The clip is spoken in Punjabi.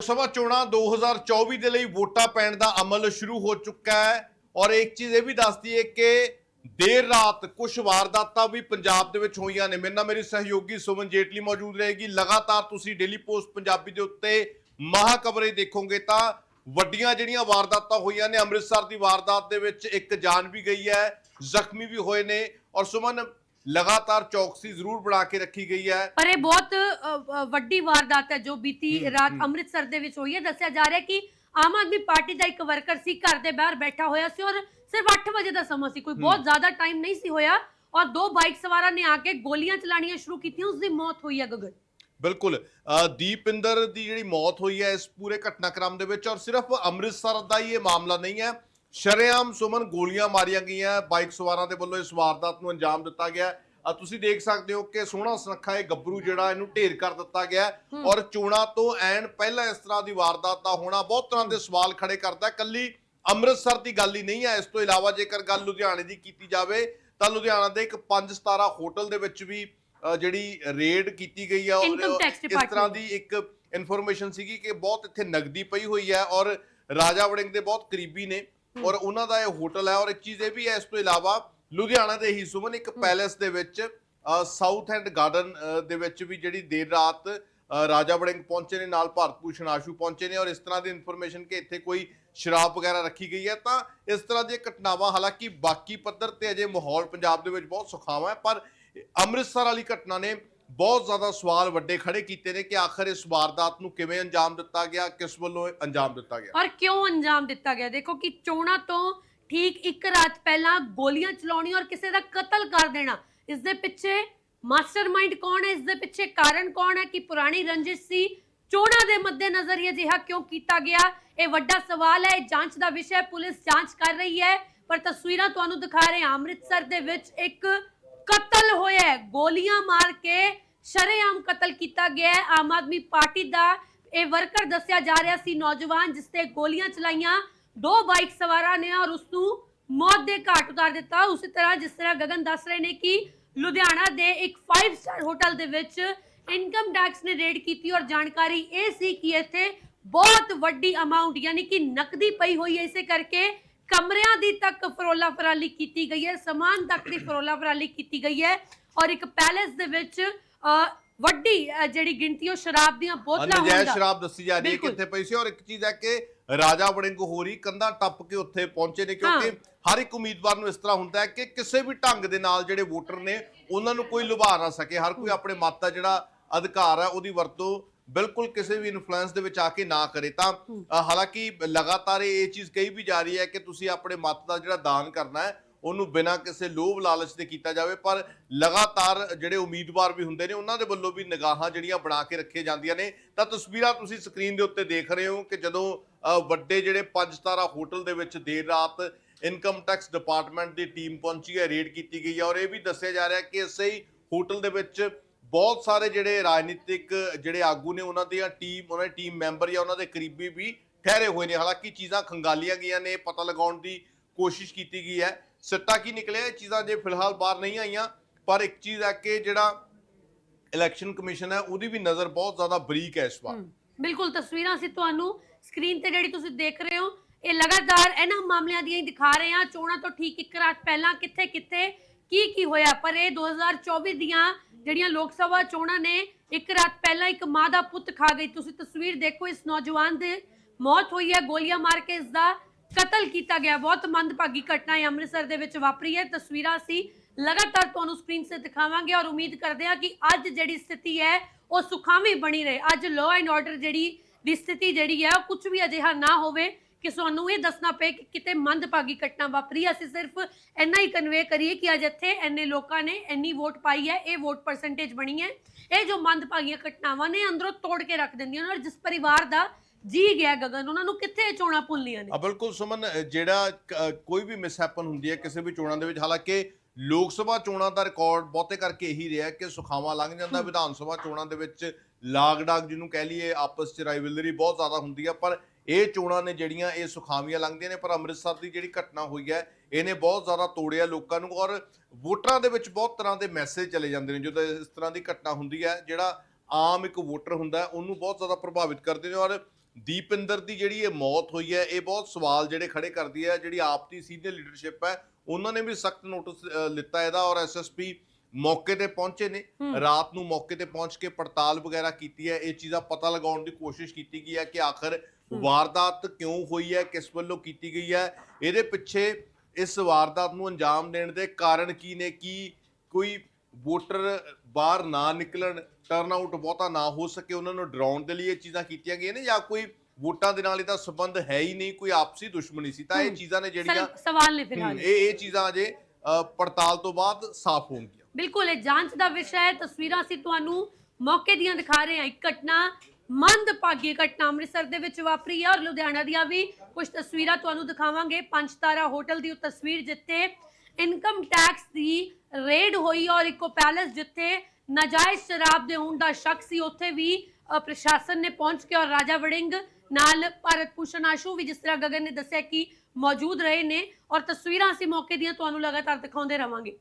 ਲੋਕ ਸਭਾ ਚੋਣਾਂ 2024 ਦੇ ਲਈ ਵੋਟਾਂ ਪੈਣ ਦਾ ਅਮਲ ਸ਼ੁਰੂ ਹੋ ਚੁੱਕਾ ਹੈ। ਔਰ ਇੱਕ ਚੀਜ਼ ਇਹ ਵੀ ਦੱਸਦੀ ਹੈ ਕਿ ਦੇਰ ਰਾਤ ਕੁਝ ਵਾਰਦਾਤਾਂ ਵੀ ਪੰਜਾਬ ਦੇ ਵਿੱਚ ਹੋਈਆਂ ਨੇ। ਮੇਰੇ ਨਾਲ ਮੇਰੀ ਸਹਿਯੋਗੀ ਸੁਮਨ ਜੇਟਲੀ ਮੌਜੂਦ ਰਹੇਗੀ। ਲਗਾਤਾਰ ਤੁਸੀਂ ਡੇਲੀ ਪੋਸਟ ਪੰਜਾਬੀ ਦੇ ਉੱਤੇ ਮਹਾ ਕਵਰੇਜ ਦੇਖੋਗੇ ਤਾਂ ਵੱਡੀਆਂ ਜਿਹੜੀਆਂ ਵਾਰਦਾਤਾਂ ਹੋਈਆਂ ਨੇ, ਅੰਮ੍ਰਿਤਸਰ ਦੀ ਵਾਰਦਾਤ ਦੇ ਵਿੱਚ ਇੱਕ ਜਾਨ ਵੀ ਗਈ ਹੈ, ਜ਼ਖਮੀ ਵੀ ਹੋਏ ਨੇ। ਔਰ ਸੁਮਨ ਲਗਾਤਾਰ ਚੌਕਸੀ ਜ਼ਰੂਰ ਬਣਾ ਕੇ ਰੱਖੀ ਗਈ ਹੈ। ਪਰ ਇਹ ਬਹੁਤ ਅ, ਅ, ਵੱਡੀ ਵਾਰਦਾਤ ਹੈ ਜੋ ਬੀਤੀ ਰਾਤ। ਅੰਮ੍ਰਿਤਸਰ ਦੇ ਵਿੱਚ ਹੋਈ ਹੈ। ਦੱਸਿਆ ਜਾ ਰਿਹਾ ਹੈ ਕਿ ਆਮ ਆਦਮੀ ਪਾਰਟੀ ਦਾ ਇੱਕ ਵਰਕਰ ਸੀ ਘਰ ਦੇ ਬਾਹਰ ਬੈਠਾ ਹੋਇਆ ਸੀ ਔਰ ਸਿਰਫ 8 ਵਜੇ ਦਾ ਸਮਾਂ ਸੀ। ਕੋਈ ਬਹੁਤ ਜ਼ਿਆਦਾ ਟਾਈਮ ਨਹੀਂ ਸੀ ਹੋਇਆ ਔਰ ਦੋ ਬਾਈਕ ਸਵਾਰਾਂ ਨੇ ਆ ਕੇ ਗੋਲੀਆਂ ਚਲਾਣੀਆਂ ਸ਼ੁਰੂ ਕੀਤੀਆਂ ਉਸ ਦੀ ਮੌਤ ਹੋਈ ਹੈ ਗਗਨ। ਬਿਲਕੁਲ ਅ, ਦੀਪਿੰਦਰ ਦੀ ਜਿਹੜੀ ਮੌਤ ਹੋਈ ਹੈ ਇਸ ਪੂਰੇ ਘਟਨਾਕ੍ਰਮ ਦੇ ਵਿੱਚ ਔਰ ਸਿਰਫ ਅੰਮ੍ਰਿਤਸਰ ਦਾ ਹੀ ਇਹ ਮਾਮਲਾ ਨਹੀਂ ਹੈ। ਸ਼ਰੇਆਮ ਸੁਮਨ ਗੋਲੀਆਂ ਮਾਰੀਆਂ ਗਈਆਂ ਬਾਈਕ ਸਵਾਰਾਂ ਦੇ ਵੱਲੋਂ ਇਸ ਵਾਰਦਾਤ ਨੂੰ ਅੰਜਾਮ ਦਿੱਤਾ ਗਿਆ ਤੁਸੀਂ ਦੇਖ ਸਕਦੇ ਹੋ ਕਿ ਸੋਹਣਾ ਸੁਨੱਖਾ ਇਹ ਗੱਭਰੂ ਜਿਹੜਾ ਇਹਨੂੰ ਢੇਰ ਕਰ ਦਿੱਤਾ ਗਿਆ। ਔਰ ਚੋਣਾਂ ਤੋਂ ਐਨ ਪਹਿਲਾਂ ਇਸ ਤਰ੍ਹਾਂ ਦੀ ਵਾਰਦਾਤ ਦਾ ਹੋਣਾ ਬਹੁਤ ਤਰ੍ਹਾਂ ਦੇ ਸਵਾਲ ਖੜੇ ਕਰਦਾ। ਕੱਲੀ ਅੰਮ੍ਰਿਤਸਰ ਦੀ ਗੱਲ ਹੀ ਨਹੀਂ ਹੈ ਇਸ ਤੋਂ ਇਲਾਵਾ ਜੇਕਰ ਗੱਲ ਲੁਧਿਆਣੇ ਦੀ ਕੀਤੀ ਜਾਵੇ ਤਾਂ ਲੁਧਿਆਣਾ ਦੇ ਇੱਕ 5 ਸਿਤਾਰਾ ਹੋਟਲ ਦੇ ਵਿੱਚ ਵੀ ਜਿਹੜੀ ਰੇਡ ਕੀਤੀ ਗਈ tax ਇਸ ਤਰ੍ਹਾਂ। ਦੀ ਇੱਕ ਇਨਫੋਰਮੇਸ਼ਨ ਸੀਗੀ ਕਿ ਬਹੁਤ ਇੱਥੇ ਨਗਦੀ ਪਈ ਹੋਈ ਹੈ ਔਰ ਰਾਜਾ ਵੜਿੰਗ ਦੇ ਬਹੁਤ ਕਰੀਬੀ ਨੇ ਔਰ ਉਹਨਾਂ ਦਾ ਇਹ ਹੋਟਲ ਹੈ ਔਰ ਇੱਕ ਚੀਜ਼ ਇਹ ਵੀ ਹੈ ਇਸ ਤੋਂ ਇਲਾਵਾ ਲੁਧਿਆਣਾ ਦੇ ਹੀ ਸੁਮਨ ਇੱਕ ਪੈਲੇਸ ਦੇ ਵਿੱਚ ਸਾਊਥ ਐਂਡ ਗਾਰਡਨ ਦੇ ਵਿੱਚ ਵੀ ਜਿਹੜੀ ਦੇਰ ਰਾਤ ਰਾਜਾ ਵੜਿੰਗ ਪਹੁੰਚੇ ਨੇ ਨਾਲ ਭਾਰਤ ਭੂਸ਼ਣ ਆਸ਼ੂ ਪਹੁੰਚੇ ਨੇ ਔਰ ਇਸ ਤਰ੍ਹਾਂ ਦੀ ਇਨਫੋਰਮੇਸ਼ਨ ਕਿ ਇੱਥੇ ਕੋਈ ਸ਼ਰਾਬ ਵਗੈਰਾ ਰੱਖੀ ਗਈ ਹੈ ਤਾਂ ਇਸ ਤਰ੍ਹਾਂ ਦੀਆਂ ਘਟਨਾਵਾਂ ਹਾਲਾਂਕਿ ਬਾਕੀ ਪੱਧਰ ਤੇ ਅਜੇ ਮਾਹੌਲ ਪੰਜਾਬ ਦੇ ਵਿੱਚ ਬਹੁਤ ਸੁਖਾਵਾਂ ਹੈ ਪਰ ਅੰਮ੍ਰਿਤਸਰ ਵਾਲੀ ਘਟਨਾ ਨੇ ਬਹੁਤ ਜ਼ਿਆਦਾ ਸਵਾਲ ਵੱਡੇ ਖੜੇ ਕੀਤੇ ਨੇ ਕਿ ਆਖਰ ਇਸ ਵਾਰਦਾਤ ਨੂੰ ਕਿਵੇਂ ਅੰਜਾਮ ਦਿੱਤਾ ਗਿਆ, ਕਿਸ ਵੱਲੋਂ ਇਹ ਅੰਜਾਮ ਦਿੱਤਾ ਗਿਆ? ਔਰ ਕਿਉਂ ਅੰਜਾਮ ਦਿੱਤਾ ਗਿਆ? ਦੇਖੋ ਕਿ ਚੋਣਾਂ ਤੋਂ ਠੀਕ ਇੱਕ ਰਾਤ ਪਹਿਲਾਂ ਗੋਲੀਆਂ ਚਲਾਉਣੀ ਔਰ ਕਿਸੇ ਦਾ ਕਤਲ ਕਰ ਦੇਣਾ, ਇਸ ਦੇ ਪਿੱਛੇ ਮਾਸਟਰਮਾਈਂਡ ਕੌਣ ਹੈ? ਇਸ ਦੇ ਪਿੱਛੇ ਕਾਰਨ ਕੌਣ ਹੈ? ਕਿ ਪੁਰਾਣੀ ਰੰਜਿਸ਼ ਸੀ? ਚੋਣਾਂ ਦੇ ਮੱਦੇਨਜ਼ਰ ਇਹ ਅਜਿਹਾ ਕਿਉਂ ਕੀਤਾ ਗਿਆ? ਇਹ ਵੱਡਾ ਸਵਾਲ ਹੈ, ਇਹ ਜਾਂਚ ਦਾ ਵਿਸ਼ਾ ਪੁਲਿਸ ਜਾਂਚ ਕਰ ਰਹੀ ਹੈ, ਪਰ ਤਸਵੀਰਾਂ ਤੁਹਾਨੂੰ ਦਿਖਾ ਰਹੇ ਹਾਂ। ਅੰਮ੍ਰਿਤਸਰ ਦੇ ਵਿੱਚ ਇੱਕ ਕਤਲ ਹੋਇਆ ਹੈ। ਗੋਲੀਆਂ ਮਾਰ ਕੇ ਸ਼ਰੇਆਮ ਕਤਲ ਕੀਤਾ ਗਿਆ ਹੈ। ਆਮ ਆਦਮੀ ਪਾਰਟੀ ਦਾ ਇਹ ਵਰਕਰ ਦੱਸਿਆ ਜਾ ਰਿਹਾ ਸੀ ਨੌਜਵਾਨ, ਜਿਸ ਤੇ ਗੋਲੀਆਂ ਚਲਾਈਆਂ। ਦੋ ਬਾਈਕ ਸਵਾਰਾਂ ਨੇ ਔਰ ਉਸ ਨੂੰ ਮੌਤ ਦੇ ਘਾਟ ਉਤਾਰ ਦਿੱਤਾ। ਉਸੇ ਤਰ੍ਹਾਂ ਜਿਸ ਤਰ੍ਹਾਂ ਗਗਨ ਦੱਸ ਰਹੇ ਨੇ ਕਿ ਲੁਧਿਆਣਾ ਦੇ ਇੱਕ 5 ਸਟਾਰ ਹੋਟਲ ਦੇ ਵਿੱਚ ਇਨਕਮ ਟੈਕਸ ਨੇ ਰੇਡ ਕੀਤੀ ਔਰ ਜਾਣਕਾਰੀ ਇਹ ਸੀ ਕਿ ਇੱਥੇ ਬਹੁਤ ਵੱਡੀ ਅਮਾਉਂਟ ਯਾਨੀ ਕਿ ਨਕਦੀ ਪਈ ਹੋਈ ਹੈ। ਇਸੇ ਕਰਕੇ ਕਮਰਿਆਂ ਦੀ ਤੱਕ ਫਰੋਲਾ ਫਰਾਲੀ ਕੀਤੀ ਗਈ ਹੈ। ਸਮਾਨ ਤੱਕ ਦੀ ਫਰੋਲਾ ਫਰਾਲੀ ਕੀਤੀ ਗਈ ਹੈ। ਔਰ ਇੱਕ ਪੈਲੇਸ ਦੇ ਵਿੱਚ ਵੱਡੀ ਜਿਹੜੀ ਗਿਣਤੀ ਉਹ ਸ਼ਰਾਬ ਦੀਆਂ ਬੋਤਲਾਂ ਹੋਣ ਨਜਾਇਜ਼ ਸ਼ਰਾਬ ਦੱਸੀ ਜਾ ਰਹੀ ਹੈ। ਕਿੱਥੇ ਪਈ ਸੀ ਔਰ ਇੱਕ ਚੀਜ਼ ਹੈ ਕਿ ਰਾਜਾ ਵੜਿੰਗ ਹੋਰੀ ਕੰਧਾਂ ਟੱਪ ਕੇ ਉੱਥੇ ਪਹੁੰਚੇ ਨੇ ਕਿਉਂਕਿ ਹਰ ਇੱਕ ਉਮੀਦਵਾਰ ਨੂੰ ਇਸ ਤਰ੍ਹਾਂ ਹੁੰਦਾ ਹੈ ਕਿ ਕਿਸੇ ਵੀ ਢੰਗ ਦੇ ਨਾਲ ਜਿਹੜੇ ਵੋਟਰ ਨੇ ਉਹਨਾਂ ਨੂੰ ਕੋਈ ਲੁਭਾ ਨਾ ਸਕੇ। ਹਰ ਕੋਈ ਆਪਣੇ ਮਤ ਦਾ ਜਿਹੜਾ ਅਧਿਕਾਰ ਹੈ ਉਹਦੀ ਵਰਤੋਂ ਬਿਲਕੁਲ ਕਿਸੇ ਵੀ ਇਨਫਲੂਐਂਸ ਦੇ ਵਿੱਚ ਆ ਕੇ ਨਾ ਕਰੇ। ਤਾਂ ਹਾਲਾਂਕਿ ਲਗਾਤਾਰ ਇਹ ਚੀਜ਼ ਕਹੀ ਵੀ ਜਾ ਰਹੀ ਹੈ ਕਿ ਤੁਸੀਂ ਆਪਣੇ ਮਤ ਦਾ ਜਿਹੜਾ ਦਾਨ ਕਰਨਾ ਹੈ ਉਹਨੂੰ ਬਿਨਾਂ ਕਿਸੇ ਲੋਭ ਲਾਲਚ ਦੇ ਕੀਤਾ ਜਾਵੇ, ਪਰ ਲਗਾਤਾਰ ਜਿਹੜੇ ਉਮੀਦਵਾਰ ਵੀ ਹੁੰਦੇ ਨੇ, ਉਹਨਾਂ ਦੇ ਵੱਲੋਂ ਵੀ ਨਿਗਾਹਾਂ ਜਿਹੜੀਆਂ ਬਣਾ ਕੇ ਰੱਖੀਆਂ ਜਾਂਦੀਆਂ ਨੇ। ਤਾਂ ਤਸਵੀਰਾਂ ਤੁਸੀਂ ਸਕਰੀਨ ਦੇ ਉੱਤੇ ਦੇਖ ਰਹੇ ਹੋ ਕਿ ਜਦੋਂ ਵੱਡੇ ਜਿਹੜੇ ਪੰਜ ਤਾਰਾ ਹੋਟਲ ਦੇ ਵਿੱਚ ਦੇਰ ਰਾਤ ਇਨਕਮ ਟੈਕਸ ਡਿਪਾਰਟਮੈਂਟ ਦੀ ਟੀਮ ਪਹੁੰਚੀ ਹੈ, ਰੇਡ ਕੀਤੀ ਗਈ ਹੈ ਔਰ ਇਹ ਵੀ ਦੱਸਿਆ ਜਾ ਰਿਹਾ ਕਿ ਇਸੇ ਹੀ ਹੋਟਲ ਦੇ ਵਿੱਚ ਬਹੁਤ ਸਾਰੇ ਜਿਹੜੇ ਰਾਜਨੀਤਿਕ ਜਿਹੜੇ ਆਗੂ ਨੇ, ਉਹਨਾਂ ਦੀਆਂ ਟੀਮ, ਉਹਨਾਂ ਦੀ ਟੀਮ ਮੈਂਬਰ ਜਾਂ ਉਹਨਾਂ ਦੇ ਕਰੀਬੀ ਵੀ ਠਹਿਰੇ ਹੋਏ ਨੇ। ਹਾਲਾਂਕਿ ਚੀਜ਼ਾਂ ਖੰਗਾਲੀਆਂ ਗਈਆਂ ਨੇ, ਪਤਾ ਲਗਾਉਣ ਦੀ ਕੋਸ਼ਿਸ਼ ਕੀਤੀ ਗਈ ਹੈ। ਸਿੱਟਾ ਕੀ ਨਿਕਲਿਆ? ਇਹ ਚੀਜ਼ਾਂ ਜੇ ਫਿਲਹਾਲ ਬਾਹਰ ਨਹੀਂ ਆਈਆਂ। ਪਰ ਇੱਕ ਚੀਜ਼ ਹੈ ਕਿ ਜਿਹੜਾ ਇਲੈਕਸ਼ਨ ਕਮਿਸ਼ਨ ਹੈ, ਉਹਦੀ ਵੀ ਨਜ਼ਰ ਬਹੁਤ ਜ਼ਿਆਦਾ ਬਰੀਕ ਹੈ ਇਸ ਵਾਰ। ਬਿਲਕੁਲ। ਤਸਵੀਰਾਂ ਅਸੀਂ ਤੁਹਾਨੂੰ ਸਕਰੀਨ ਤੇ ਜਿਹੜੀ ਤੁਸੀਂ ਦੇਖ ਰਹੇ ਹੋ, ਇਹ ਲਗਾਤਾਰ ਇਹਨਾਂ ਮਾਮਲਿਆਂ ਦੀਆਂ ਹੀ ਦਿਖਾ ਰਹੇ ਹਾਂ। ਚੋਣਾਂ ਤੋਂ ਠੀਕ ਇੱਕ ਰਾਤ ਪਹਿਲਾਂ ਕਿੱਥੇ ਕਿੱਥੇ, ਕੀ ਕੀ ਹੋਇਆ? ਪਰ ਇਹ 2024 ਦੀਆਂ ਜਿਹੜੀਆਂ ਲੋਕ ਸਭਾ ਚੋਣਾਂ ਨੇ, ਇੱਕ ਰਾਤ ਪਹਿਲਾਂ ਇੱਕ ਮਾਂ ਦਾ ਪੁੱਤ ਖਾ ਗਈ। ਤੁਸੀਂ ਤਸਵੀਰ ਦੇਖੋ, ਇਸ ਨੌਜਵਾਨ ਦੇ ਮੌਤ ਹੋਈ ਹੈ ਗੋਲੀਆਂ ਮਾਰ ਕੇ ਇਸ ਦਾ ਕਤਲ ਕੀਤਾ ਗਿਆ। ਬਹੁਤ ਮੰਦਭਾਗੀ ਘਟਨਾ ਹੈ ਅੰਮ੍ਰਿਤਸਰ ਦੇ ਵਿੱਚ ਵਾਪਰੀ ਹੈ। ਤਸਵੀਰਾਂ ਅਸੀਂ ਲਗਾਤਾਰ ਤੁਹਾਨੂੰ ਸਕਰੀਨ ਤੇ ਦਿਖਾਵਾਂਗੇ ਔਰ ਉਮੀਦ ਕਰਦੇ ਹਾਂ ਕਿ ਅੱਜ ਜਿਹੜੀ ਸਥਿਤੀ ਹੈ, ਉਹ ਸੁਖਾਵੀਂ ਬਣੀ ਰਹੇ। ਅੱਜ ਲਾਅ ਐਂਡ ਆਰਡਰ ਜਿਹੜੀ ਦੀ ਸਥਿਤੀ ਜਿਹੜੀ ਹੈ, ਉਹ ਕੁਝ ਵੀ ਅਜਿਹਾ ਨਾ ਹੋਵੇ ਕਿ ਸਾਨੂੰ ਇਹ ਦੱਸਣਾ ਪਏ ਕਿ ਕਿਤੇ ਮੰਦਭਾਗੀ ਘਟਨਾ ਵਾਪਰੀ ਹੈ। ਅਸੀਂ ਸਿਰਫ ਇੰਨਾ ਹੀ ਕਨਵੇ ਕਰੀਏ ਕਿ ਅੱਜ ਇੱਥੇ ਇੰਨੇ ਲੋਕਾਂ ਨੇ ਇੰਨੀ ਵੋਟ ਪਾਈ ਹੈ। ਇਹ ਵੋਟ ਪਰਸੈਂਟੇਜ ਬਣੀ ਹੈ। ਇਹ ਜੋ ਮੰਦਭਾਗੀਆਂ ਘਟਨਾਵਾਂ ਨੇ, ਅੰਦਰੋਂ ਤੋੜ ਕੇ ਰੱਖ ਦਿੰਦੀਆਂ ਨੇ ਔਰ ਜਿਸ ਪਰਿਵਾਰ ਦਾ ਜੀ ਗਿਆ ਗਗਨ ਉਹਨਾਂ ਨੂੰ ਕਿੱਥੇ ਚੋਣਾ ਭੁੱਲਣੀਆਂ ਨੇ? ਆ ਬਿਲਕੁਲ ਸੁਮਨ ਜਿਹੜਾ ਕ- ਕੋਈ ਵੀ ਮਿਸਹੈਪਨ ਹੁੰਦੀ ਹੈ ਕਿਸੇ ਵੀ ਚੋਣਾਂ ਦੇ ਵਿੱਚ ਹਾਲਾਂਕਿ ਲੋਕ ਸਭਾ ਚੋਣਾਂ ਦਾ ਰਿਕਾਰਡ ਬਹੁਤੇ ਕਰਕੇ ਇਹੀ ਰਿਹਾ ਕਿ ਸੁਖਾਵਾਂ ਲੰਘ ਜਾਂਦਾ ਵਿਧਾਨ ਸਭਾ ਚੋਣਾਂ ਦੇ ਵਿੱਚ ਲਾਗ ਡਾਗ ਜਿਹਨੂੰ ਕਹਿ ਲਈਏ ਆਪਸ ਚ ਰਾਈਵਲਰੀ ਬਹੁਤ ਜ਼ਿਆਦਾ ਹੁੰਦੀ ਹੈ ਪਰ ਇਹ ਚੋਣਾਂ ਨੇ ਜਿਹੜੀਆਂ ਇਹ ਸੁਖਾਵੀਆਂ ਲੰਘਦੀਆਂ ਨੇ ਪਰ ਅੰਮ੍ਰਿਤਸਰ ਦੀ ਜਿਹੜੀ ਘਟਨਾ ਹੋਈ ਹੈ ਇਹਨੇ ਬਹੁਤ ਜ਼ਿਆਦਾ ਤੋੜਿਆ ਲੋਕਾਂ ਨੂੰ ਔਰ ਵੋਟਰਾਂ ਦੇ ਵਿੱਚ ਬਹੁਤ ਤਰ੍ਹਾਂ ਦੇ ਮੈਸੇਜ ਚਲੇ ਜਾਂਦੇ ਨੇ ਜਦੋਂ ਇਸ ਤਰ੍ਹਾਂ ਦੀ ਘਟਨਾ ਹੁੰਦੀ ਹੈ ਜਿਹੜਾ ਆਮ ਇੱਕ ਵੋਟਰ ਹੁੰਦਾ ਹੈ, ਉਹਨੂੰ ਬਹੁਤ ਜ਼ਿਆਦਾ ਪ੍ਰਭਾਵਿਤ ਕਰਦੇ ਨੇ ਔਰ ਦੀਪਿੰਦਰ ਦੀ ਜਿਹੜੀ ਇਹ ਮੌਤ ਹੋਈ ਹੈ ਇਹ ਬਹੁਤ ਸਵਾਲ ਜਿਹੜੇ ਖੜੇ ਕਰਦੀ ਹੈ ਜਿਹੜੀ ਆਪ ਦੀ ਸੀਨੀਅਰ ਲੀਡਰਸ਼ਿਪ ਹੈ ਉਹਨਾਂ ਨੇ ਵੀ ਸਖਤ ਨੋਟਿਸ ਲਿੱਤਾ ਇਹਦਾ ਔਰ ਐਸਐਸਪੀ ਮੌਕੇ ਤੇ ਪਹੁੰਚੇ ਨੇ। ਰਾਤ ਨੂੰ ਮੌਕੇ ਤੇ ਪਹੁੰਚ ਕੇ ਪੜਤਾਲ ਵਗੈਰਾ ਕੀਤੀ ਹੈ ਇਹ ਚੀਜ਼ਾਂ ਪਤਾ ਲਗਾਉਣ ਦੀ ਕੋਸ਼ਿਸ਼ ਕੀਤੀ ਗਈ ਹੈ ਕਿ ਆਖਰ। ਵਾਰਦਾਤ ਕਿਉਂ ਹੋਈ ਹੈ ਕਿਸ ਵੱਲੋਂ ਕੀਤੀ ਗਈ ਹੈ ਇਹਦੇ ਪਿੱਛੇ ਇਸ ਵਾਰਦਾਤ ਨੂੰ ਅੰਜਾਮ ਦੇਣ ਦੇ ਕਾਰਨ ਕੀ ਨੇ ਕੀ ਕੋਈ ਵੋਟਰ ਬਾਹਰ ਨਾ ਨਿਕਲਣ ਟਰਨ ਆਊਟ ਬਹੁਤਾ ਨਾ ਹੋ ਸਕੇ ਉਹਨਾਂ ਨੂੰ ਡਰਾਉਣ ਦੇ ਲਈ ਇਹ ਚੀਜ਼ਾਂ ਕੀਤੀਆਂ ਗਈਆਂ ਨੇ ਜਾਂ ਕੋਈ ਵੋਟਾਂ ਦੇ ਨਾਲ ਇਹਦਾ ਸੰਬੰਧ ਹੈ ਹੀ ਨਹੀਂ ਕੋਈ ਆਪਸੀ ਦੁਸ਼ਮਣੀ ਸੀ ਤਾਂ ਇਹ। ਚੀਜ਼ਾਂ ਨੇ ਜਿਹੜੀਆਂ ਸਵਾਲ ਨੇ ਫਿਲਹਾਲ ਇਹ ਇਹ ਚੀਜ਼ਾਂ ਅਜੇ ਪੜਤਾਲ ਤੋਂ ਬਾਅਦ ਸਾਫ਼ ਹੋਣਗੀਆਂ। ਬਿਲਕੁਲ ਇਹ ਜਾਂਚ ਦਾ ਵਿਸ਼ਾ ਹੈ ਤਸਵੀਰਾਂ ਅਸੀਂ ਤੁਹਾਨੂੰ ਮੌਕੇ ਦੀਆਂ ਦਿਖਾ ਰਹੇ ਹਾਂ। ਇੱਕ ਘਟਨਾ ਮੰਦਭਾਗੀ ਘਟਨਾ ਅੰਮ੍ਰਿਤਸਰ ਦੇ ਵਿੱਚ ਵਾਪਰੀ ਹੈ ਔਰ ਲੁਧਿਆਣਾ ਦੀਆਂ ਵੀ ਕੁਝ ਤਸਵੀਰਾਂ ਤੁਹਾਨੂੰ ਦਿਖਾਵਾਂਗੇ। ਪੰਜ ਤਾਰਾ ਹੋਟਲ ਦੀ ਉਹ ਤਸਵੀਰ ਜਿੱਥੇ ਇਨਕਮ ਟੈਕਸ ਦੀ ਰੇਡ ਹੋਈ ਔਰ ਇੱਕੋ ਪੈਲੇਸ ਜਿੱਥੇ ਨਾਜਾਇਜ਼ ਸ਼ਰਾਬ ਦੇ ਹੋਣ ਦਾ ਸ਼ੱਕ ਸੀ। ਉੱਥੇ ਵੀ ਅ, ਪ੍ਰਸ਼ਾਸਨ ਨੇ ਪਹੁੰਚ ਕੇ ਔਰ ਰਾਜਾ ਵੜਿੰਗ ਨਾਲ ਭਾਰਤ ਭੂਸ਼ਣ ਆਸ਼ੂ ਵੀ ਜਿਸ ਤਰ੍ਹਾਂ ਗਗਨ ਨੇ ਦੱਸਿਆ ਕਿ ਮੌਜੂਦ ਰਹੇ ਨੇ ਔਰ ਤਸਵੀਰਾਂ ਅਸੀਂ ਮੌਕੇ ਦੀਆਂ ਤੁਹਾਨੂੰ ਲਗਾਤਾਰ ਦਿਖਾਉਂਦੇ ਰਵਾਂਗੇ।